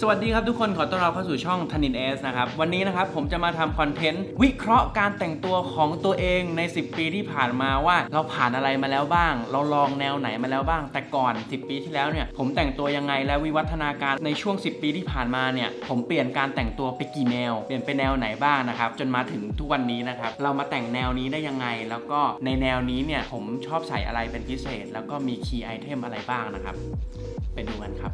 สวัสดีครับทุกคนขอต้อนรับเข้าสู่ช่องทันินเอสนะครับ วันนี้นะครับผมจะมาทำคอนเทนต์วิเคราะห์การแต่งตัวของตัวเองใน 10 ปีที่ผ่านมาว่าเราผ่านอะไรมาแล้วบ้าง เราลองแนวไหนมาแล้วบ้าง แต่ก่อน 10 ปีที่แล้วเนี่ยผมแต่งตัวยังไงและวิวัฒนาการในช่วง 10 ปีที่ผ่านมาเนี่ยผมเปลี่ยนการแต่งตัวไปกี่แนว เปลี่ยนไปแนวไหนบ้างนะครับจนมาถึงทุกวันนี้นะครับเรามาแต่งแนวนี้ได้ยังไง แล้วก็ในแนวนี้เนี่ยผมชอบใส่อะไรเป็นพิเศษ แล้วก็มีคีย์ไอเทมอะไรบ้างนะครับไปดูกันครับ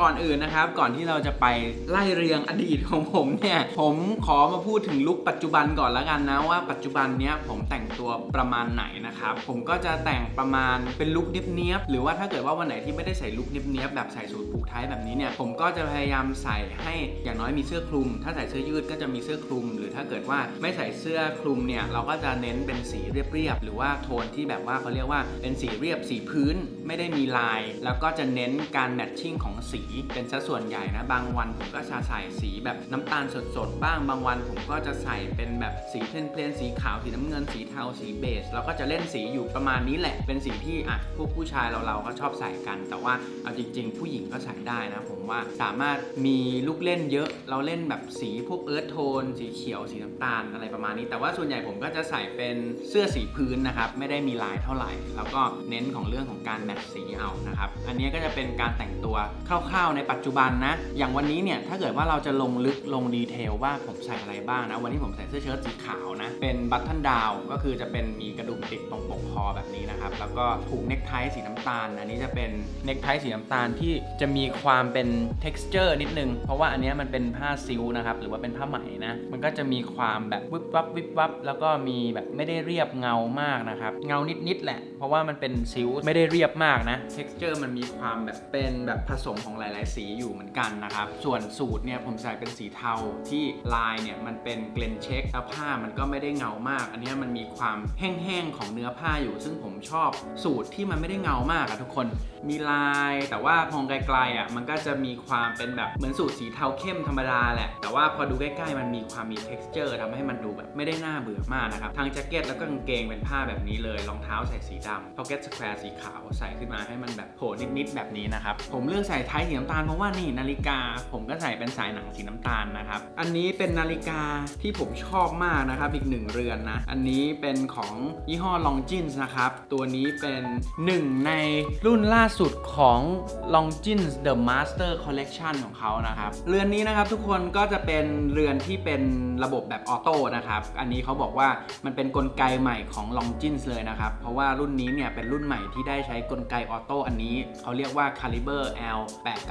ก่อนอื่นนะครับก่อนที่เราราจะไปไล่เรียงอดีตของผมเนี่ย ผมขอมาพูดถึงลุคปัจจุบันก่อนแล้วกันนะว่าปัจจุบันเนี้ยผมแต่งตัวประมาณไหนนะครับ ผมก็จะแต่งประมาณเป็นลุคเนี้ยบๆหรือว่าถ้าเกิดว่าวันไหนที่ไม่ได้ใส่ลุคเนี้ยบๆแบบใส่สูทผูกไทยแบบนี้เนี่ยผมก็จะพยายามใส่ให้อย่างน้อยมีเสื้อคลุม ถ้าใส่เสื้อยืดก็จะมีเสื้อคลุม หรือถ้าเกิดว่าไม่ใส่เสื้อคลุมเนี่ยเราก็จะเน้นเป็นสีเรียบๆหรือว่าโทนที่แบบว่าเขาเรียกว่าเป็นสีเรียบสีพื้น ไม่ได้มีลาย แล้วก็จะเน้นการแมทชิ่งของสีเป็นสัดส่วนใหญ่นะบางวันผมก็จะใส่สีแบบน้ำตาลสดๆบ้างบางวันผมก็จะใส่เป็นแบบสีเพลนๆสีขาวสีน้ำเงินสีเทาสีเบจเราก็จะเล่นสีอยู่ประมาณนี้แหละ เป็นสีที่อะพวกผู้ชายเราเราก็ชอบใส่กัน แต่ว่าเอาจริง ๆ ผู้หญิงก็ใส่ได้นะผมว่าสามารถมีลูกเล่นเยอะ เราเล่นแบบสีพวกเอิร์ธโทน สีเขียวสีน้ำตาลอะไรประมาณนี้ แต่ว่าส่วนใหญ่ผมก็จะใส่เป็นเสื้อสีพื้นนะครับไม่ได้มีลายเท่าไหร่ แล้วก็เน้นของเรื่องของการแมทสีเอานะครับอันนี้ก็จะเป็นการแต่งตัวคร่าวๆในปัจจุบันนะอย่างวันนี้เนี่ยถ้าเกิดว่าเราจะลงลึกลงดีเทลว่าผมใส่อะไรบ้างนะ วันนี้ผมใส่เสื้อเชิ้ตสีขาวนะ เป็นบัตเทิลดาวก็คือจะเป็นมีกระดุมติดตรงปกคอแบบนี้นะครับ แล้วก็ผูกเนคไทสีน้ำตาล อันนี้จะเป็นเนคไทสีน้ำตาลที่จะมีความเป็น texture นิดนึง เพราะว่าอันนี้มันเป็นผ้าซิลนะครับ หรือว่าเป็นผ้าไหมนะ มันก็จะมีความแบบวิบวับวิบวับ แล้วก็มีแบบไม่ได้เรียบเงามากนะครับ เงานิดๆแหละ เพราะว่ามันเป็นซิลไม่ได้เรียบมากนะ texture มันมีความแบบเป็นแบบผสมของหลาย ๆ สีอยู่เหมือนกันนะครับ ส่วนสูตรเนี่ยผมใส่เป็นสีเทาที่ลายเนี่ยมันเป็นเกลนเช็คแล้วผ้ามันก็ไม่ได้เงามาก อันนี้มันมีความแห้งๆของเนื้อผ้าอยู่ ซึ่งผมชอบสูตรที่มันไม่ได้เงามากอะทุกคน มีลายแต่ว่าพองไกลๆอะมันก็จะมีความเป็นแบบเหมือนสูตรสีเทาเข้มธรรมดาแหละ แต่ว่าพอดูใกล้ๆมันมีความมี texture ทำให้มันดูแบบไม่ได้น่าเบื่อมากนะครับทั้งแจ็คเก็ตแล้วก็กางเกงเป็นผ้าแบบนี้เลยรองเท้าใส่สีดำ pocket square สีขาวใส่ขึ้นมาให้มันแบบโผล่นิดๆแบบนี้นะครับผมเลือกใส่ไทยสีน้ำตาลเพราะว่านี่นาฬิกาผมก็ใส่เป็นสายหนังสีน้ำตาลนะครับ อันนี้เป็นนาฬิกาที่ผมชอบมากนะครับ อีกหนึ่งเรือนนะ อันนี้เป็นของยี่ห้อ Longines นะครับ ตัวนี้เป็นหนึ่งในรุ่นล่าสุดของ Longines The Master Collection ของเขานะครับ เรือนนี้นะครับทุกคนก็จะเป็นเรือนที่เป็นระบบแบบออโต้นะครับ อันนี้เขาบอกว่ามันเป็นกลไกใหม่ของ Longines เลยนะครับ เพราะว่ารุ่นนี้เนี่ยเป็นรุ่นใหม่ที่ได้ใช้กลไกออโต้อันนี้ เขาเรียกว่า Caliber L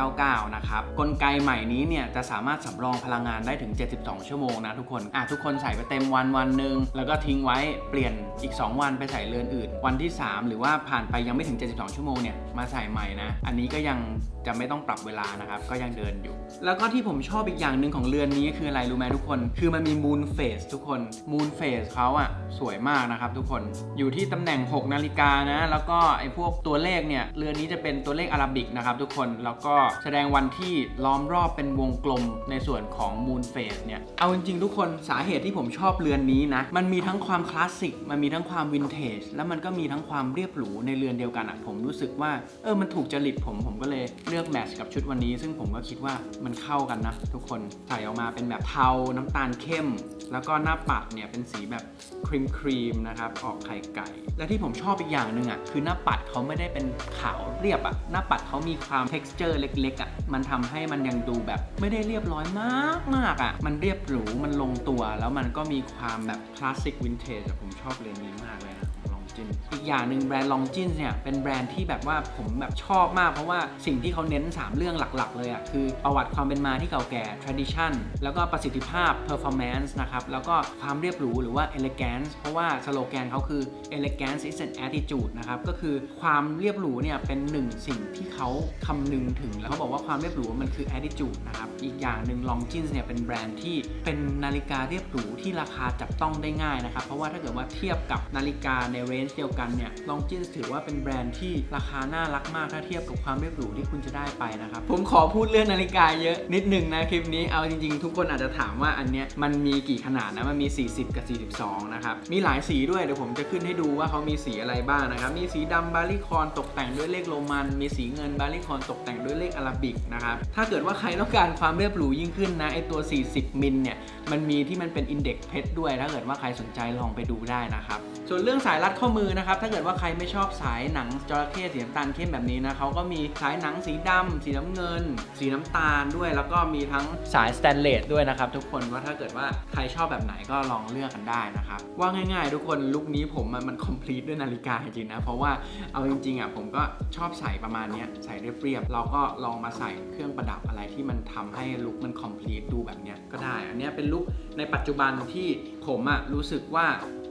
899 นะครับกลไกใหม่นี้เนี่ยจะสามารถสำรองพลังงานได้ถึง 72 ชั่วโมงนะทุกคนอะทุกคนใส่ไปเต็มวันวันหนึ่งแล้วก็ทิ้งไว้เปลี่ยนอีก 2 วันไปใส่เรือนอื่น วันที่ 3 หรือว่าผ่านไปยังไม่ถึง 72 ชั่วโมงเนี่ย มาใส่ใหม่นะ อันนี้ก็ยังจะไม่ต้องปรับเวลานะครับ ก็ยังเดินอยู่ แล้วก็ที่ผมชอบอีกอย่างหนึ่งของเรือนนี้คืออะไรรู้ไหมทุกคน คือมันมีมูนเฟสทุกคนมูนเฟสเขาอะสวยมากนะครับทุกคน อยู่ที่ตำแหน่ง 6 นาฬิกานะ แล้วก็ไอ้พวกตัวเลขเนี่ย เรือนนี้จะเป็นตัวเลขอาราบิกนะครับทุกคน แล้วก็แสดงวันที่ล้อมรอบเป็นวงกลมในส่วนของมูนเฟสเนี่ย เอาจริงๆทุกคนสาเหตุที่ผมชอบเรือนนี้นะ มันมีทั้งความคลาสสิก มันมีทั้งความวินเทจ แล้วมันก็มีทั้งความเรียบหรูในเรือนเดียวกันอะผมรู้สึกว่าเออมันถูกจริตผมผมก็เลยเลือกแมทช์กับชุดวันนี้ ซึ่งผมก็คิดว่ามันเข้ากันนะ ทุกคนใส่ออกมาเป็นแบบเทาน้ำตาลเข้ม แล้วก็หน้าปัดเนี่ยเป็นสีแบบครีมครีมนะครับออกไข่ไก่ และที่ผมชอบอีกอย่างหนึ่งอะคือหน้าปัดเขาไม่ได้เป็นขาวเรียบอะหน้าปัดเขามีความ t e x t อร์เล็กๆอะมันทำให้มันยังดูแบบไม่ได้เรียบร้อยมากมากอะมันเรียบหรูมันลงตัว แล้วมันก็มีความแบบคลาสสิกวินเทจผมชอบเรนนี้มากเลยนะ ของ Longines อีกอย่างหนึ่งแบรนด์ Longines เนี่ยเป็นแบรนด์ที่แบบว่าผมแบบชอบมาก เพราะว่าสิ่งที่เขาเน้น 3 เรื่องหลักๆ เลยอะคือประวัติความเป็นมาที่เก่าแก่ tradition แล้วก็ประสิทธิภาพ performance นะครับ แล้วก็ความเรียบหรูหรือว่า elegance เพราะว่าสโลแกนเขาคือ elegance is an attitude นะครับ ก็คือความเรียบหรูเนี่ยเป็นหนึ่งสิ่งที่เขาคำนึงถึง แล้วเขาบอกว่าความเรียบหรูมันคือ attitude นะครับ อีกอย่างหนึ่ง Longines เนี่ยเป็นแบรนด์ที่เป็นนาฬิกาเรียบหรูที่ราคาจับต้องได้ง่ายนะครับ เพราะว่าถ้าเกิดว่าเทียบกับนาฬิกาในเรนนจ์เดียวกันเนี่ยลองจินถือว่าเป็นแบรนด์ที่ราคาน่ารักมากถ้าเทียบกับความเรียบหรูที่คุณจะได้ไปนะครับ ผมขอพูดเรื่องนาฬิกาเยอะนิดนึงนะคลิปนี้เอาจริงๆ ทุกคนอาจจะถามว่าอันเนี้ยมันมีกี่ขนาดนะ มันมี 40 กับ 42 นะครับ มีหลายสีด้วย เดี๋ยวผมจะขึ้นให้ดูว่าเขามีสีอะไรบ้างนะครับ มีสีดำบาริคอนตกแต่งด้วยเลขโรมัน มีสีเงินบาริคอนตกแต่งด้วยเลขอาราบิกนะครับถ้าเกิดว่าใครต้องการความเรียบหรูยิ่งขึ้นนะไอตัว 40 มิลเนี่ยมันมีที่มันเป็นอินเด็กเพชรด้วยถ้าเกิดว่าใครสนใจลองไปดูได้นะครับส่วนเรื่องสายรัดข้อมือนะครับ ถ้าเกิดว่าใครไม่ชอบสายหนังจระเข้สีน้ำตาลเข้มแบบนี้นะเขาก็มีสายหนังสีดำสีน้ำเงิน สีน้ำตาลด้วย แล้วก็มีทั้งสายสแตนเลสด้วยนะครับ ทุกคนว่าถ้าเกิดว่าใครชอบแบบไหนก็ลองเลือกกันได้นะครับ ว่าง่ายๆ ทุกคนลุคนี้ผมมันมันคอมพลีทด้วยนาฬิกาจริงๆนะ เพราะว่าเอาจริงๆอะผมก็ชอบใส่ประมาณเนี้ยใส่เรียบๆเราก็ลองมาใส่เครื่องประดับอะไรที่มันทำให้ลุคมันคอมพลีทดูแบบเนี้ยก็ได้ อันเนี้ยเป็นลุคในปัจจุบันที่ผมอะรู้สึกว่า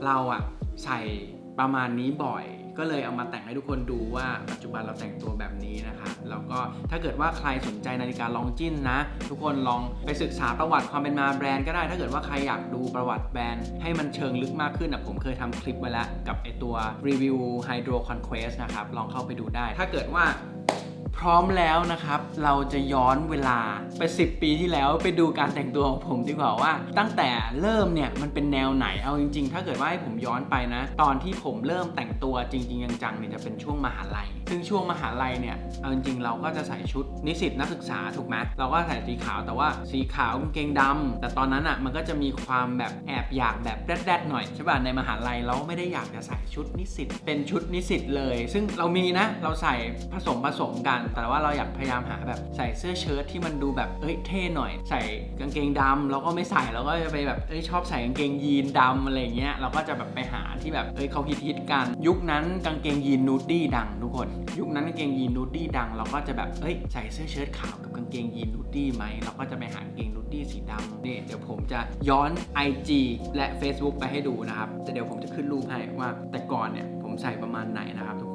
เราอะใส่ ประมาณนี้บ่อย ก็เลยเอามาแต่งให้ทุกคนดูว่าปัจจุบันเราแต่งตัวแบบนี้นะคะแล้วก็ถ้าเกิดว่าใครสนใจนาฬิกาลองจิ้นนะ ทุกคนลองไปศึกษาประวัติความเป็นมาแบรนด์ก็ได้ ถ้าเกิดว่าใครอยากดูประวัติแบรนด์ให้มันเชิงลึกมากขึ้นนะผมเคยทำคลิปไว้แล้วกับไอตัวรีวิว Hydro Conquest นะครับลองเข้าไปดูได้ ถ้าเกิดว่า พร้อมแล้วนะครับ เราจะย้อนเวลาไป 10 ปีที่แล้วไปดูการแต่งตัวของผมดีกว่าว่า ตั้งแต่เริ่มเนี่ยมันเป็นแนวไหนเอาจริง ๆ ถ้าเกิดว่าให้ผมย้อนไปนะ ตอนที่ผมเริ่มแต่งตัวจริง ๆ จังๆเนี่ยจะเป็นช่วงมหาลัย ซึ่งช่วงมหาลัยเนี่ยเอาจริงๆเราก็จะใส่ชุดนิสิตนักศึกษาถูกไหมเราก็ใส่สีขาวแต่ว่าสีขาวกางเกงดำแต่ตอนนั้นอะมันก็จะมีความแบบแอบอยากแบบแรดๆหน่อยใช่ป่ะในมหาลัยเราไม่ได้อยากจะใส่ชุดนิสิตเป็นชุดนิสิตเลย ซึ่งเรามีนะเราใส่ผสมผสมกันแต่ว่าเราอยากพยายามหาแบบใส่เสื้อเชิ้ตที่มันดูแบบเอ้ยเท่หน่อย ใส่กางเกงดำเราก็ไม่ใส่เราก็จะไปแบบเอ้ยชอบใส่กางเกงยีนดำอะไรเงี้ยเราก็จะแบบไปหาที่แบบเอ้ยเขาฮิตๆกัน ยุคนั้นกางเกงยีนนูดดี้ดังทุกคน ยุคนั้นกางเกงยีนนูดดี้ดัง เราก็จะแบบเอ้ยใส่เสื้อเชิ้ตขาวกับกางเกงยีนนูดดี้ไหมเราก็จะไปหากางเกงนูดดี้สีดำนี่เดี๋ยวผมจะย้อน IG และ Facebook ไปให้ดูนะครับแต่เดี๋ยวผมจะขึ้นรูปให้ว่าแต่ก่อนเนี่ยผมใส่ประมาณไหนนะครับทุกคน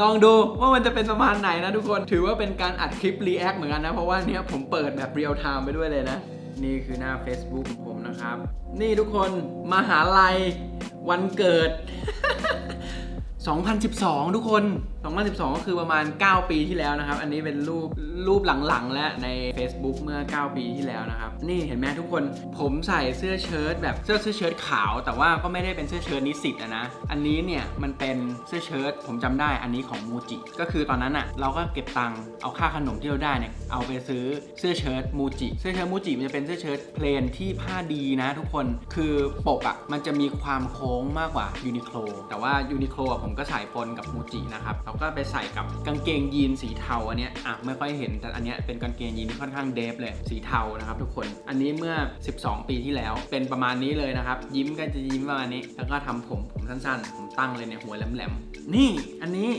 ลองดูว่ามันจะเป็นประมาณไหนนะทุกคน ถือว่าเป็นการอัดคลิปรีแอคเหมือนกันนะ เพราะว่าเนี้ยผมเปิดแบบเรียลไทม์ไปด้วยเลยนะ นี่คือหน้า Facebook ของผมนะครับ นี่ทุกคนมหาลัยวันเกิด 2012 ทุกคน 2012 ก็คือประมาณ 9 ปีที่แล้วนะครับ อันนี้เป็นรูปรูปหลังๆ และใน Facebook เมื่อ 9 ปีที่แล้วนะครับ นี่เห็นไหมทุกคน ผมใส่เสื้อเชิ้ตแบบเสื้อเสื้อเชิ้ตขาว แต่ว่าก็ไม่ได้เป็นเสื้อเชิ้ตนิสิตนะ อันนี้เนี่ยมันเป็นเสื้อเชิ้ตผมจำได้ อันนี้ของมูจิ ก็คือตอนนั้นอะเราก็เก็บตังค์เอาค่าขนมที่เราได้เนี่ยเอาไปซื้อเสื้อเชิ้ตมูจิ เสื้อเชิ้ตมูจิมันจะเป็นเสื้อเชิ้ตเพลนที่ผ้าดีนะ ทุกคน คือปกอะมันจะมีความโค้งมากกว่ายูนิโคลแต่ว่ายูนิโคลอะผมก็ใส่ปนกับมูจินะครับเราก็ไปใส่กับกางเกงยีนสีเทาอันเนี้ยอะไม่ค่อยเห็นแต่อันเนี้ยเป็นกางเกงยีนที่ค่อนข้างเดฟเลยสีเทานะครับทุกคนอันนี้เมื่อ 12 ปีที่แล้วเป็นประมาณนี้เลยนะครับยิ้มก็จะยิ้มประมาณนี้ แล้วก็ทำผมผมสั้นๆ ผมตั้งเลยในหัวแหลมๆนี่ อันนี้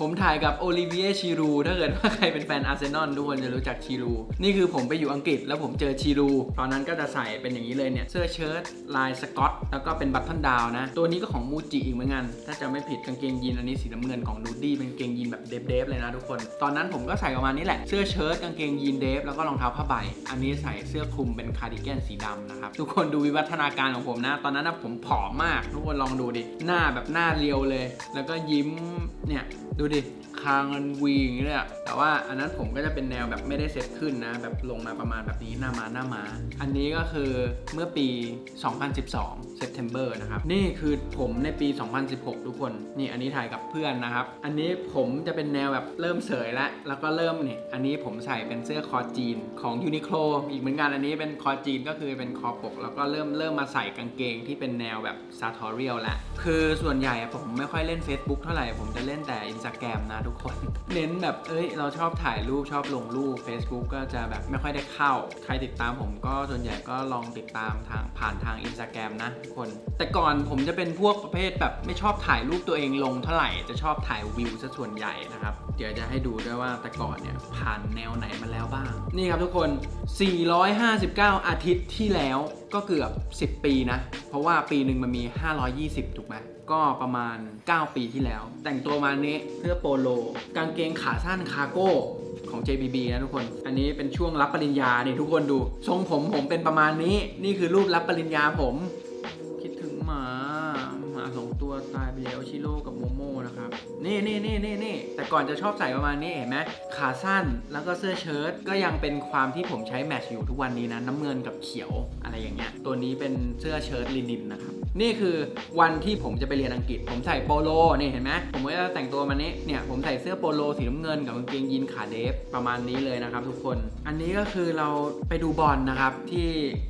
ผมถ่ายกับโอลิเวียชีรูถ้าเกิดว่าใครเป็นแฟนอาร์เซนอลทุกคนจะรู้จักชีรูนี่คือผมไปอยู่อังกฤษแล้วผมเจอชีรูตอนนั้นก็จะใส่เป็นอย่างนี้เลยเนี่ยเสื้อเชิ้ตลายสกอตแล้วก็เป็นบัตเทิลดาวนะ ตัวนี้ก็ของมูจิอีกเหมือนกัน ถ้าจะไม่ผิดกางเกงยีนอันนี้สีน้ำเงินของดูดี้เป็นกางเกงยีนแบบเดฟๆเลยนะทุกคน ตอนนั้นผมก็ใส่ประมาณนี้แหละเสื้อเชิ้ตกางเกงยีนเดฟแล้วก็รองเท้าผ้าใบ อันนี้ใส่เสื้อคลุมเป็นคาร์ดิแกนสีดำนะครับทุกคนดูวิวัฒนาการของผมนะ ตอนนั้นนะผมผอมมากทุกคนลองดูดิหน้าแบบหน้าเรียวเลย แล้วก็ยิ้มเนี่ย ดูดิคางมันวีอย่างนี้เลยอะแต่ว่าอันนั้นผมก็จะเป็นแนวแบบไม่ได้เซตขึ้นนะ แบบลงมาประมาณแบบนี้หน้ามาหน้ามา อันนี้ก็คือเมื่อปี 2012 September นะครับ นี่คือผมในปี 2016 ทุกคน นี่อันนี้ถ่ายกับเพื่อนนะครับ อันนี้ผมจะเป็นแนวแบบเริ่มเสยแล้ว แล้วก็เริ่มนี่ อันนี้ผมใส่เป็นเสื้อคอจีนของ Uniqlo อีกเหมือนกัน อันนี้เป็นคอจีนก็คือเป็นคอปก แล้วก็เริ่มเริ่มมาใส่กางเกงที่เป็นแนวแบบ sartorial แล้วคือส่วนใหญ่ผมไม่ค่อยเล่น Facebook เท่าไหร่ ผมจะเล่นแต่ Instagram นะทุกคน เน้นแบบ เอ้ย เราชอบถ่ายรูปชอบลงรูป Facebook ก็จะแบบไม่ค่อยได้เข้า ใครติดตามผมก็ส่วนใหญ่ก็ลองติดตามทางผ่านทาง Instagram นะคน แต่ก่อนผมจะเป็นพวกประเภทแบบไม่ชอบถ่ายรูปตัวเองลงเท่าไหร่ จะชอบถ่ายวิวซะส่วนใหญ่นะครับ เดี๋ยวจะให้ดูด้วยว่าแต่ก่อนเนี่ยผ่านแนวไหนมาแล้วบ้าง นี่ครับทุกคน 459 อาทิตย์ที่แล้วก็เกือบ 10 ปีนะ เพราะว่าปีหนึ่งมันมี 520 ถูกไหมก็ประมาณ 9 ปีที่แล้ว แต่งตัวมานี้เสื้อโปโล กางเกงขาสั้นคาร์โก้ของ JBB นะทุกคน อันนี้เป็นช่วงรับปริญญาเนี่ยทุกคนดู ทรงผมผมเป็นประมาณนี้ นี่คือรูปรับปริญญาผม ตัวไตล์เบลชิโร่กับโมโม่นะครับ นี่นี่นี่นี่นี่แต่ก่อนจะชอบใส่ประมาณนี้เห็นไหมขาสั้นแล้วก็เสื้อเชิ้ตก็ยังเป็นความที่ผมใช้แมทช์อยู่ทุกวันนี้นะ น้ำเงินกับเขียวอะไรอย่างเงี้ยตัวนี้เป็นเสื้อเชิ้ตลินินนะครับ นี่คือวันที่ผมจะไปเรียนอังกฤษ ผมใส่โปโลนี่เห็นไหมผมก็จะแต่งตัวมานี้เนี่ยผมใส่เสื้อโปโลสีน้ำเงินกับกางเกงยีนขาเดฟประมาณนี้เลยนะครับ ทุกคน อันนี้ก็คือเราไปดูบอลนะครับที่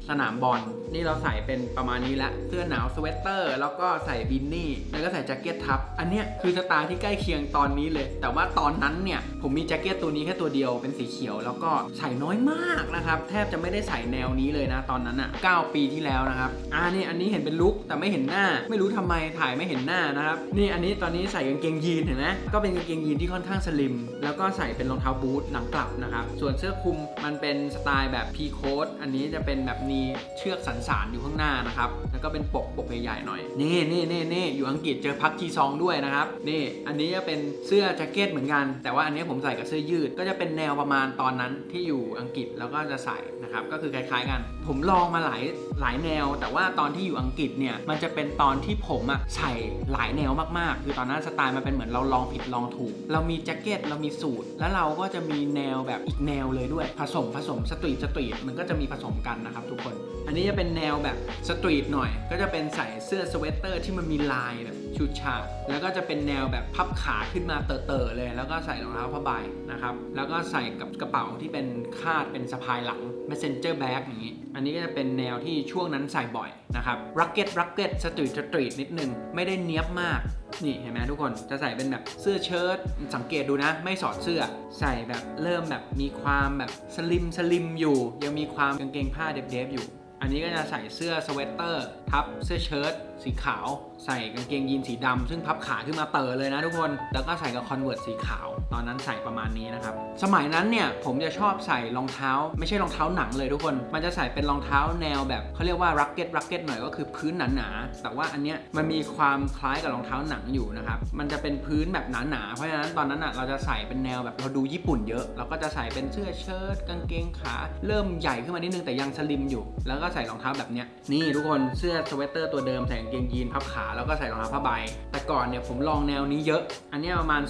สนามบอลนี่เราใส่เป็นประมาณนี้ละเสื้อหนาวสเวตเตอร์ แล้วก็ใส่บินนี่ แล้วก็ใส่แจ็คเก็ตทับ อันเนี้ยคือสไตล์ที่ใกล้เคียงตอนนี้เลย แต่ว่าตอนนั้นเนี่ยผมมีแจ็คเก็ตตัวนี้แค่ตัวเดียวเป็นสีเขียว แล้วก็ใส่น้อยมากนะครับแทบจะไม่ได้ใส่แนวนี้เลยนะตอนนั้นอะ9ปีที่แล้วนะครับอ่านี่อันนี้เห็นเป็นลุคแต่ไม่เห็นหน้า ไม่รู้ทำไมถ่ายไม่เห็นหน้านะครับ นี่อันนี้ตอนนี้ใส่กางเกงยีนเห็นไหมก็เป็นกางเกงยีนที่ค่อนข้างสลิม แล้วก็ใส่เป็นรองเท้าบูทหนังกลับนะครับ ส่วนเสื้อคลุมมันเป็นสไตล์แบบพีโค้ดอันนี้จะเป็นแบบมีเชือกสันสานอยู่ข้างหน้านะครับ แล้วก็เป็นปกปกใหญ่ๆหน่อย นี่นี่นี่นี่อยู่อังกฤษเจอพักจีซองด้วยนะครับ นี่ อันนี้จะเป็นเสื้อแจ็คเก็ตเหมือนกัน แต่ว่าอันนี้ผมใส่กับเสื้อยืด ก็จะเป็นแนวประมาณตอนนั้นที่อยู่อังกฤษแล้วก็จะใส่นะครับ ก็คือคล้ายๆกัน ผมลองมาหลายหลายแนว แต่ว่าตอนที่อยู่อังกฤษเนี่ยมันจะเป็นตอนที่ผมอะใส่หลายแนวมากๆ คือตอนนั้นสไตล์มันเป็นเหมือนเราลองผิดลองถูก เรามีแจ็คเก็ตเรามีสูทแล้วเราก็จะมีแนวแบบอีกแนวเลยด้วย ผสมผสมสตรีทสตรีทมันก็จะมีผสมกันนะครับทุกคน อันนี้จะเป็นแนวแบบสตรีทหน่อย ก็จะเป็นใส่เสื้อสเวตเตอร์ที่มันมีลายแบบ ชูชาดแล้วก็จะเป็นแนวแบบพับขาขึ้นมาเต๋อๆเลย แล้วก็ใส่รองเท้าผ้าใบนะครับแล้วก็ใส่กับกระเป๋าที่เป็นคาดเป็นสะพายหลัง messenger bag อย่างนี้ อันนี้ก็จะเป็นแนวที่ช่วงนั้นใส่บ่อยนะครับ rugged rugged สตรีทสตรีทนิดนึง ไม่ได้เนี้ยบมากนี่เห็นไหมทุกคนจะใส่เป็นแบบเสื้อเชิ้ตสังเกตดูนะ ไม่สอดเสื้อ ใส่แบบเริ่มแบบมีความแบบสลิมสลิมอยู่ ยังมีความกางเกงผ้าเดฟๆอยู่ อันนี้ก็จะใส่เสื้อสเวตเตอร์ทับเสื้อเชิ้ตสีขาว ใส่กางเกงยีนสีดำซึ่งพับขาขึ้นมาเตอเลยนะทุกคน แล้วก็ใส่กับคอนเวิร์ตสีขาว ตอนนั้นใส่ประมาณนี้นะครับ สมัยนั้นเนี่ยผมจะชอบใส่รองเท้า ไม่ใช่รองเท้าหนังเลยทุกคน มันจะใส่เป็นรองเท้าแนวแบบเขาเรียกว่ารักเก็ตรักเก็ตหน่อยก็คือพื้นหนาๆ แต่ว่าอันเนี้ยมันมีความคล้ายกับรองเท้าหนังอยู่นะครับ มันจะเป็นพื้นแบบหนาๆ เพราะฉะนั้นตอนนั้นอะเราจะใส่เป็นแนวแบบเราดูญี่ปุ่นเยอะ เราก็จะใส่เป็นเสื้อเชิ้ตกางเกงขา เริ่มใหญ่ขึ้นมานิดนึงแต่ยังสลิมอยู่ แล้วก็ใส่รองเท้าแบบเนี้ยนี่ทุกคนเสื้อสเวตเตอร์ตัวเดิมใส่กางเกงยีนพับขาแล้วก็ใส่รองเท้าผ้าใบ แต่ก่อนเนี่ยผมลองแนวนี้เยอะ อันนี้ประมาณ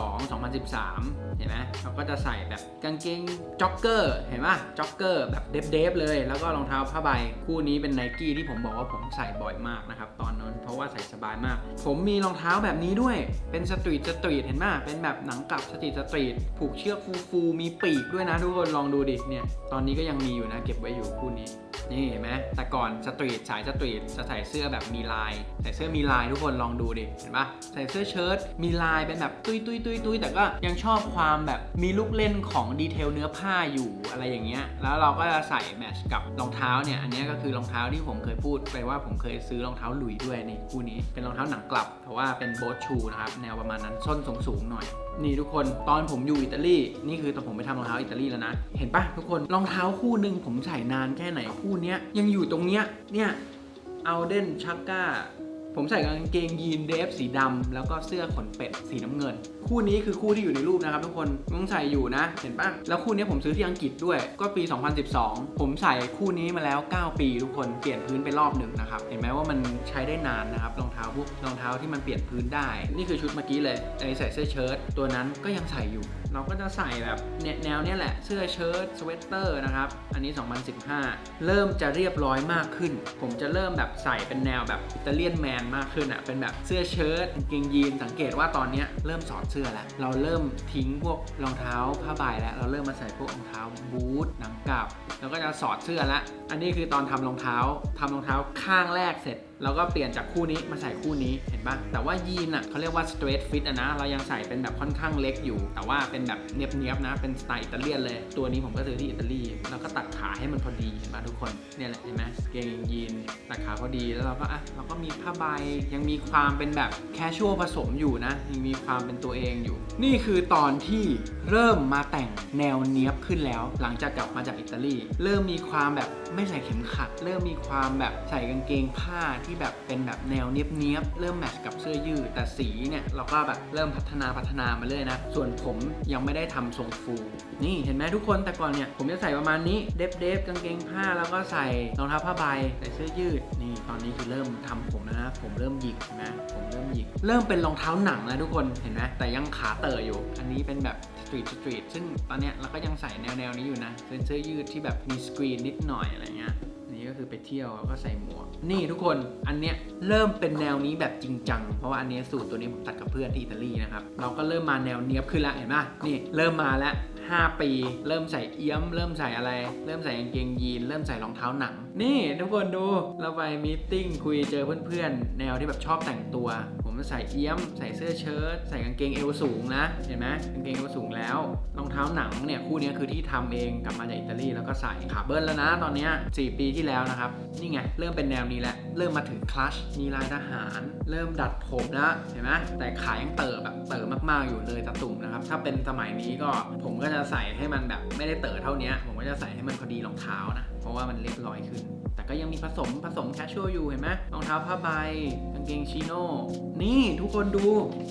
2012 2013 เห็นไหมเราก็จะใส่แบบกางเกงจ็อกเกอร์ เห็นไหมจ็อกเกอร์แบบเดฟๆเลย แล้วก็รองเท้าผ้าใบ คู่นี้เป็นไนกี้ที่ผมบอกว่าผมใส่บ่อยมากนะครับตอนนั้น เพราะว่าใส่สบายมาก ผมมีรองเท้าแบบนี้ด้วย เป็นสตรีทสตรีท เห็นไหมเป็นแบบหนังกลับสตรีทสตรีท ผูกเชือกฟูฟูๆมีปีกด้วยนะทุกคน ลองดูดิ เนี่ย ตอนนี้ก็ยังมีอยู่นะ เก็บไว้อยู่คู่นี้ นี่เห็นไหมแต่ก่อนสตรีทสายสตรีทจะใส่เสื้อแบบมีลายใส่เสื้อมีลายทุกคนลองดูดิเห็นปะใส่เสื้อเชิ้ตมีลายเป็นแบบตุ้ยตุ้ยตุ้ยตุ้ยแต่ก็ยังชอบความแบบมีลูกเล่นของดีเทลเนื้อผ้าอยู่อะไรอย่างเงี้ยแล้วเราก็จะใส่แมทช์กับรองเท้าเนี่ยอันนี้ก็คือรองเท้าที่ผมเคยพูดไปว่าผมเคยซื้อรองเท้าหลุยด้วยนี่คู่นี้เป็นรองเท้าหนังกลับแต่ว่าเป็นโบ๊ทชูนะครับแนวประมาณนั้นส้นสูงสูงๆหน่อยนี่ทุกคนตอนผมอยู่อิตาลีนี่คือตอนผมไปทำรองเท้าอิตาลีแล้วนะ เห็นปะทุกคนรองเท้าคู่หนึ่งผมใส่นานแค่ไหนคู่เนี้ยยังอยู่ตรงเนี้ยเนี่ยเอาเดนชักก้า ผมใส่กางเกงยีนเดฟสีดำแล้วก็เสื้อขนเป็ดสีน้ำเงิน คู่นี้คือคู่ที่อยู่ในรูปนะครับทุกคนยังใส่อยู่นะ เห็นปะแล้วคู่นี้ผมซื้อที่อังกฤษด้วยก็ปี 2012 ผมใส่คู่นี้มาแล้ว 9 ปีทุกคนเปลี่ยนพื้นไปรอบหนึ่งนะครับเห็นไหมว่ามันใช้ได้นานนะครับรองเท้าพวกรองเท้าที่มันเปลี่ยนพื้นได้ นี่คือชุดเมื่อกี้เลยไอใส่เสื้อเชิ้ตตัวนั้นก็ยังใส่อยู่ เราก็จะใส่แบบแนวเนี้ยแหละเสื้อเชิ้ตสเวตเตอร์นะครับ อันนี้ 2015 เริ่มจะเรียบร้อยมากขึ้น ผมจะเริ่มแบบใส่เป็นแนวแบบอิตาเลียนแมนมากขึ้นอะ่ะเป็นแบบเสื้อเชิ้ตกางเกงยีนสังเกตว่าตอนเนี้ยเริ่มสอดเสื้อแล้ว เราเริ่มทิ้งพวกรองเท้าผ้าใบแล้ว เราเริ่มมาใส่พวกรองเท้าบูทหนังกลับ แล้วก็จะสอดเสื้อละ อันนี้คือตอนทำรองเท้าทำรองเท้าข้างแรกเสร็จ เราก็เปลี่ยนจากคู่นี้มาใส่คู่นี้เห็นปะแต่ว่ายีนอะเขาเรียกว่า straight fit อะนะ เรายังใส่เป็นแบบค่อนข้างเล็กอยู่ แต่ว่าเป็นแบบเนียบๆนะ เป็นสไตล์อิตาเลียนเลย ตัวนี้ผมก็ซื้อที่อิตาลี แล้วก็ตัดขาให้มันพอดีเห็นปะทุกคน เนี่ยแหละเห็นไหมเกงยีนตัดขาพอดี แล้วเราก็อะเราก็มีผ้าใบ ยังมีความเป็นแบบแคชชวลผสมอยู่นะ ยังมีความเป็นตัวเองอยู่ นี่คือตอนที่เริ่มมาแต่งแนวเนี้ยบขึ้นแล้ว หลังจากกลับมาจากอิตาลี เริ่มมีความแบบไม่ใส่เข็มขัด เริ่มมีความแบบใส่กางเกงผ้าทที่แบบเป็นแบบแนวเนี้ยบๆเริ่มแมทช์กับเสื้อยืดแต่สีเนี่ยเราก็แบบเริ่มพัฒนาพัฒนามาเรื่อยนะ ส่วนผมยังไม่ได้ทำทรงฟูนี่เห็นไหมทุกคนแต่ก่อนเนี่ยผมจะใส่ประมาณนี้เดฟเดฟกางเกงผ้าแล้วก็ใส่รองเท้าผ้าใบใส่เสื้อยืดนี่ตอนนี้คือเริ่มทำผมแล้วนะผมเริ่มหยิกเห็นะผมเริ่มหยิก เริ่มเป็นรองเท้าหนังแล้วทุกคนเห็นไหมแต่ยังขาเต๋ออยู่ อันนี้เป็นแบบสตรีทสตรีทซึ่งตอนเนี้ยเราก็ยังใส่แนวแนวนี้อยู่นะเป็นเสื้อยืดที่แบบมีสกรีนนิดหน่อยอะไรเงี้ย นี้ก็คือไปเที่ยวแล้วก็ใส่หมวก นี่ทุกคนอันเนี้ยเริ่มเป็นแนวนี้แบบจริงจังเพราะว่าอันเนี้ยสูตรตัวนี้ผมตัดกับเพื่อนที่อิตาลีนะครับเราก็เริ่มมาแนวเนี้ยบขึ้นละเห็นปะนี่เริ่มมาแล้ว5 ปี เริ่มใส่เอี้ยม เริ่มใส่อะไร เริ่มใส่กางเกงยีน เริ่มใส่รองเท้าหนัง นี่ทุกคนดู เราไปมีติ้งคุยเจอเพื่อนๆ แนวที่แบบชอบแต่งตัว ใส่เอี้ยม ใส่เสื้อเชิ้ตใส่กางเกงเอวสูงนะ เห็นไหมกางเกงเอวสูงแล้วรองเท้าหนังเนี่ยคู่นี้คือที่ทำเองกลับมาจากอิตาลีแล้วก็ใส่ขาเบิ้ลแล้วนะ ตอนนี้ 4 ปีที่แล้วนะครับ นี่ไง เริ่มเป็นแนวนี้แล้ว เริ่มมาถึงคลัชมีลายทหาร เริ่มดัดผมแล้วเห็นไหมแต่ขายังเต๋อแบบเต๋อมากๆอยู่เลยตะตุ่มนะครับถ้าเป็นสมัยนี้ก็ผมก็จะใส่ให้มันแบบไม่ได้เต๋อเท่านี้ผมก็จะใส่ให้มันพอดีรองเท้านะ เพราะว่ามันเรียบร้อยขึ้น แต่ก็ยังมีผสมผสมแคชชวลอยู่เห็นไหมรองเท้าผ้าใบกางเกงชิโน่นี่ทุกคนดู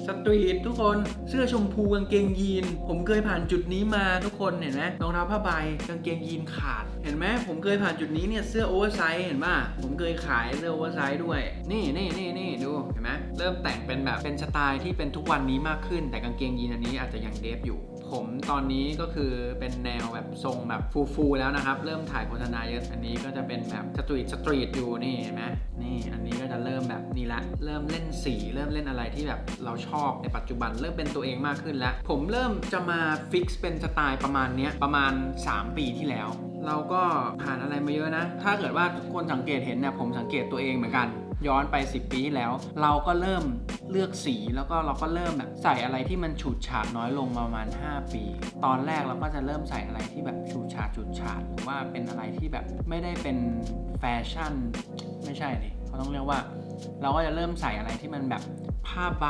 สตรีททุกคนเสื้อชมพูกางเกงยีน ผมเคยผ่านจุดนี้มาทุกคนเห็นไหมรองเท้าผ้าใบกางเกงยีนขาด เห็นไหมผมเคยผ่านจุดนี้เนี่ยเสื้อโอเวอร์ไซส์เห็นป่ะผมเคยขายเสื้อโอเวอร์ไซส์ด้วย นี่นี่นี่นี่ดูเห็นไหมเริ่มแต่งเป็นแบบเป็นสไตล์ที่เป็นทุกวันนี้มากขึ้น แต่กางเกงยีนอันนี้อาจจะยังเดฟอยู่ ผมตอนนี้ก็คือเป็นแนวแบบทรงแบบฟูๆแล้วนะครับ เริ่มถ่ายโฆษณาเยอะอันนี้ก็จะเป็นแบบสตรีทสตรีทอยู่นี่เห็นไหมนี่อันนี้ก็จะเริ่มแบบนี้ละเริ่มเล่นสี เริ่มเล่นอะไรที่แบบเราชอบในปัจจุบันเริ่มเป็นตัวเองมากขึ้นแล้ว ผมเริ่มจะมาฟิกซ์เป็นสไตล์ประมาณเนี้ยประมาณ 3 ปีที่แล้ว เราก็ผ่านอะไรมาเยอะนะ ถ้าเกิดว่าทุกคนสังเกตเห็นเนี่ยผมสังเกตตัวเองเหมือนกัน ย้อนไป 10 ปีที่แล้ว เราก็เริ่มเลือกสีแล้วก็เราก็เริ่มแบบใส่อะไรที่มันฉูดฉาดน้อยลงประมาณ 5 ปี ตอนแรกเราก็จะเริ่มใส่อะไรที่แบบฉูดฉาดฉูดฉาดหรือว่าเป็นอะไรที่แบบไม่ได้เป็นแฟชั่น ไม่ใช่ดิเขาต้องเรียกว่า เราก็จะเริ่มใส่อะไรที่มันแบบ ผ้าใบ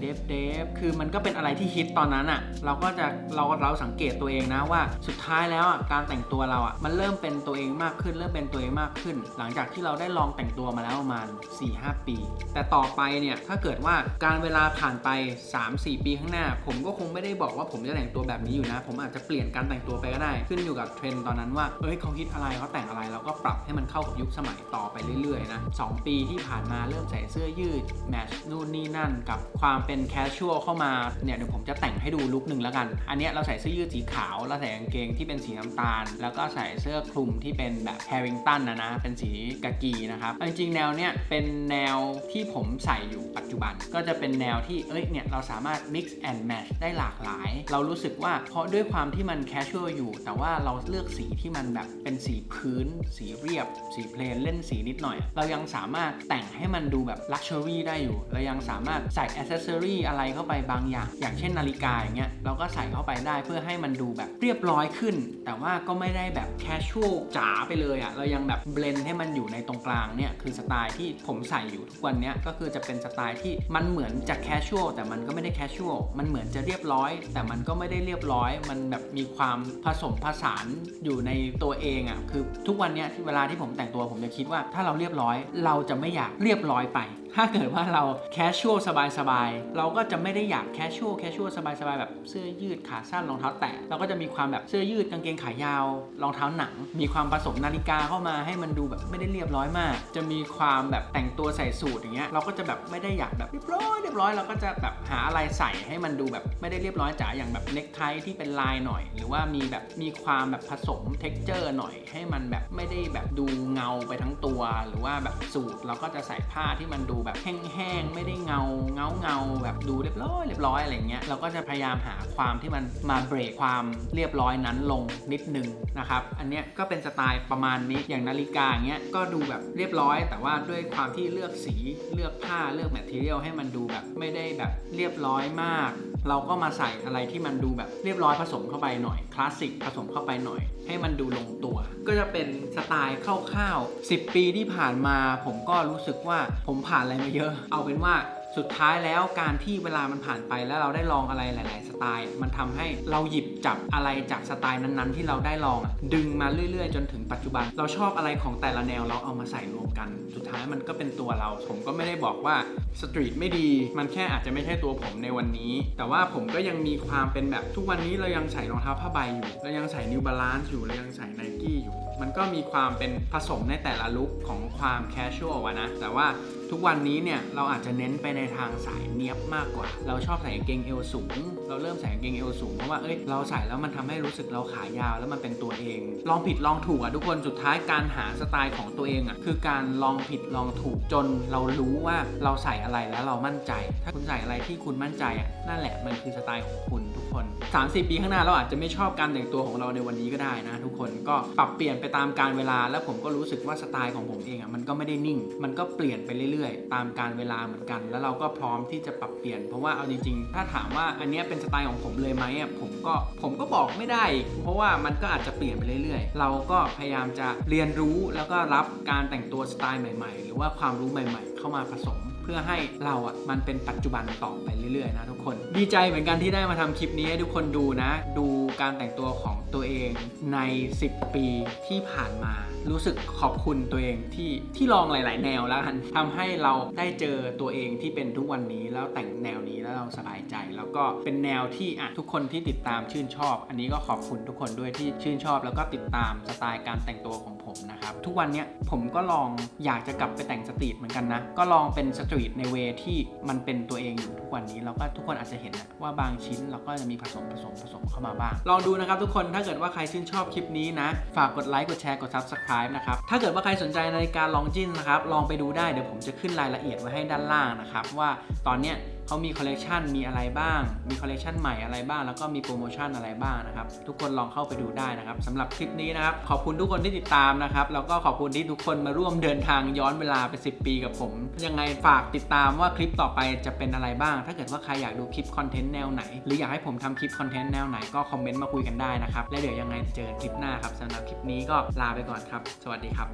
เดฟเดฟคือมันก็เป็นอะไรที่ฮิตตอนนั้นอะ่ะ เราก็จะเราเราสังเกตตัวเองนะว่าสุดท้ายแล้วอะการแต่งตัวเราอะ่ะมันเริ่มเป็นตัวเองมากขึ้น เริ่มเป็นตัวเองมากขึ้น หลังจากที่เราได้ลองแต่งตัวมาแล้วประมาณ 4-5 ปี แต่ต่อไปเนี่ยถ้าเกิดว่าการเวลาผ่านไป 3-4 ปีข้างหน้า ผมก็คงไม่ได้บอกว่าผมจะแต่งตัวแบบนี้อยู่นะ ผมอาจจะเปลี่ยนการแต่งตัวไปก็ได้ ขึ้นอยู่กับเทรนด์ตอนนั้นว่าเอ้ยเขาฮิตอะไรเขาแต่งอะไรเราก็ปรับให้มันเข้ากับยุคสมัยต่อไปเรื่อยๆนะสองปีที่ผ่านมาเริ่มใส่เสื้อยืดแมชนู่นนี่นั่น กับความเป็นแคชชวลเข้ามาเนี่ยเดี๋ยวผมจะแต่งให้ดูลุคหนึ่งแล้วกัน อันนี้เราใส่เสื้อยืดสีขาวแล้วใส่กางเกงที่เป็นสีน้ำตาล แล้วก็ใส่เสื้อคลุมที่เป็นแบบแฮร์ริงตันนะนะเป็นสีกากีนะครับจริงๆแนวเนี้ยเป็นแนวที่ผมใส่อยู่ปัจจุบัน ก็จะเป็นแนวที่เอ้ยเนี่ยเราสามารถ mix and match ได้หลากหลาย เรารู้สึกว่าเพราะด้วยความที่มันแคชชวลอยู่ แต่ว่าเราเลือกสีที่มันแบบเป็นสีพื้น สีเรียบ สีเพลนเล่นสีนิดหน่อย เรายังสามารถแต่งให้มันดูแบบลักชัวรี่ได้อยู่เรายังสามารถใส่อ c เซสซอรี่อะไรเข้าไปบางอย่าง อย่างเช่นนาฬิกาอย่างเงี้ยเราก็ใส่เข้าไปได้เพื่อให้มันดูแบบเรียบร้อยขึ้น แต่ว่าก็ไม่ได้แบบแคชชวลจ๋าไปเลยอะ่ะเรายังแบบเบลนให้มันอยู่ในตรงกลางเนี่ยคือสไตล์ที่ผมใส่อยู่ทุกวันเนี้ยก็คือจะเป็นสไตล์ที่มันเหมือนจะแคชชวลแต่มันก็ไม่ได้แคชชวลมันเหมือนจะเรียบร้อย แต่มันก็ไม่ได้เรียบร้อย มันแบบมีความผสมผสานอยู่ในตัวเองอะ่ะคือทุกวันเนี้ยเวลาที่ผมแต่งตัวผมจะคิดว่าถ้าเราเรียบร้อย เราจะไม่อยากเรียบร้อยไป ถ้าเกิดว่าเราแคชชวลสบายๆ เราก็จะไม่ได้อยากแคชชวลแคชชวลสบายๆ แบบเสื้อยืดขาสั้นรองเท้าแตะเราก็จะมีความแบบเสื้อยืดกางเกงขายาวรองเท้าหนัง มีความผสมนาฬิกาเข้ามาให้มันดูแบบไม่ได้เรียบร้อยมาก จะมีความแบบแต่งตัวใส่สูทอย่างเงี้ยเราก็จะแบบไม่ได้อยากแบบเรียบร้อยเรียบร้อยเราก็จะแบบหาอะไรใส่ให้มันดูแบบไม่ได้เรียบร้อยจ๋าอย่างแบบเน็กไทที่เป็นลายหน่อย หรือว่ามีแบบมีความแบบผสมเท็กเจอร์หน่อย ให้มันแบบไม่ได้แบบดูเงาไปทั้งตัว หรือว่าแบบสูทเราก็จะใส่ผ้าที่มันดูแบบแห้งๆไม่ได้เงาเงาเงาๆแบบดูเรียบร้อยเรียบร้อยอะไรเงี้ยเราก็จะพยายามหาความที่มันมาเบรกความเรียบร้อยนั้นลงนิดนึงนะครับอันเนี้ยก็เป็นสไตล์ประมาณนี้อย่างนาฬิกาอย่างเงี้ยก็ดูแบบเรียบร้อย แต่ว่าด้วยความที่เลือกสีเลือกผ้าเลือกแมทเทียลให้มันดูแบบไม่ได้แบบเรียบร้อยมาก เราก็มาใส่อะไรที่มันดูแบบเรียบร้อยผสมเข้าไปหน่อยคลาสสิกผสมเข้าไปหน่อย ให้มันดูลงตัว ก็จะเป็นสไตล์คร่าวๆ10 ปีที่ผ่านมา ผมก็รู้สึกว่าผมผ่านอะไรมาเยอะ เอาเป็นว่า สุดท้ายแล้วการที่เวลามันผ่านไปแล้วเราได้ลองอะไรหลาย ๆ สไตล์ มันทำให้เราหยิบจับอะไรจากสไตล์นั้นๆ ที่เราได้ลองดึงมาเรื่อย ๆ จนถึงปัจจุบัน เราชอบอะไรของแต่ละแนวเราเอามาใส่รวมกัน สุดท้ายมันก็เป็นตัวเรา ผมก็ไม่ได้บอกว่าสตรีทไม่ดี มันแค่อาจจะไม่ใช่ตัวผมในวันนี้ แต่ว่าผมก็ยังมีความเป็นแบบทุกวันนี้เรายังใส่รองเท้าผ้าใบอยู่เรายังใส่ New Balance อยู่เรายังใส่ Nike อยู่ มันก็มีความเป็นผสมในแต่ละลุคของความแคชชวลอะนะ แต่ว่าทุกวันนี้เนี่ยเราอาจจะเน้นไปในทางสายเนี้ยบมากกว่า เราชอบใส่กางเกงเอวสูง เราเริ่มใส่กางเกงเอวสูงเพราะว่าเอ้ยเราใส่แล้วมันทำให้รู้สึกเราขายาวแล้วมันเป็นตัวเอง ลองผิดลองถูกอะทุกคนสุดท้ายการหาสไตล์ของตัวเองอะคือการลองผิดลองถูกจนเรารู้ว่าเราใส่อะไรแล้วเรามั่นใจ ถ้าคุณใส่อะไรที่คุณมั่นใจอะนั่นแหละมันคือสไตล์ของคุณทุกคน 30 ปีข้างหน้าเราอาจจะไม่ชอบการแต่งตัวของเราในวันนี้ก็ได้นะ ทุกคนก็ปรับเปลี่ยนไปตามการเวลาแล้วผมก็รู้สึกว่าสไตล์ของผมเองอะมันก็ไม่ได้นิ่ง มันก็เปลี่ยนไปเรื่อยๆ ตามการเวลาเหมือนกัน แล้วเราก็พร้อมที่จะปรับเปลี่ยน เพราะว่าเอาจริงๆ ถ้าถามว่าอันนี้เป็นสไตล์ของผมเลยไหมอะผมก็ผมก็บอกไม่ได้ เพราะว่ามันก็อาจจะเปลี่ยนไปเรื่อยๆ เราก็พยายามจะเรียนรู้แล้วก็รับการแต่งตัวสไตล์ใหม่ ๆ หรือว่าความรู้ใหม่ ๆ เข้ามาผสม พื่อให้เราอะมันเป็นปัจจุบันต่อไปเรื่อยๆนะทุกคน ดีใจเหมือนกันที่ได้มาทำคลิปนี้ให้ทุกคนดูนะ ดูการแต่งตัวของตัวเองใน 10 ปีที่ผ่านมา รู้สึกขอบคุณตัวเองที่ที่ลองหลาย ๆ แนวแล้วกันทำให้เราได้เจอตัวเองที่เป็นทุกวันนี้แล้วแต่งแนวนี้แล้วเราสบายใจ แล้วก็เป็นแนวที่อะทุกคนที่ติดตามชื่นชอบ อันนี้ก็ขอบคุณทุกคนด้วยที่ชื่นชอบ แล้วก็ติดตามสไตล์การแต่งตัวของ ผมนะครับ ทุกวันเนี้ยผมก็ลองอยากจะกลับไปแต่งสตรีทเหมือนกันนะ ก็ลองเป็นสตรีทในเวที่มันเป็นตัวเองอยู่ทุกวันนี้เราก็ทุกคนอาจจะเห็นนะว่าบางชิ้นเราก็จะมีผสมผสมผสมเข้ามาบ้าง ลองดูนะครับทุกคนถ้าเกิดว่าใครชื่นชอบคลิปนี้นะ ฝากกดไลค์กดแชร์กด subscribe นะครับ ถ้าเกิดว่าใครสนใจนาฬิกาลองจินนะครับลองไปดูได้เดี๋ยวผมจะขึ้นรายละเอียดไว้ให้ด้านล่างนะครับว่าตอนเนี้ย เขามีคอลเลกชันมีอะไรบ้าง มีคอลเลกชันใหม่อะไรบ้าง แล้วก็มีโปรโมชั่นอะไรบ้างนะครับ ทุกคนลองเข้าไปดูได้นะครับสำหรับคลิปนี้นะครับ ขอบคุณทุกคนที่ติดตามนะครับ แล้วก็ขอบคุณที่ทุกคนมาร่วมเดินทางย้อนเวลาไป 10 ปีกับผม ยังไงฝากติดตามว่าคลิปต่อไปจะเป็นอะไรบ้าง ถ้าเกิดว่าใครอยากดูคลิปคอนเทนต์แนวไหน หรืออยากให้ผมทำคลิปคอนเทนต์แนวไหนก็คอมเมนต์มาคุยกันได้นะครับ และเดี๋ยวยังไงเจอคลิปหน้าครับสำหรับคลิปนี้ก็ลาไปก่อนครับ สวัสดีครับ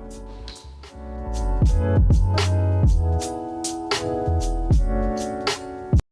Thank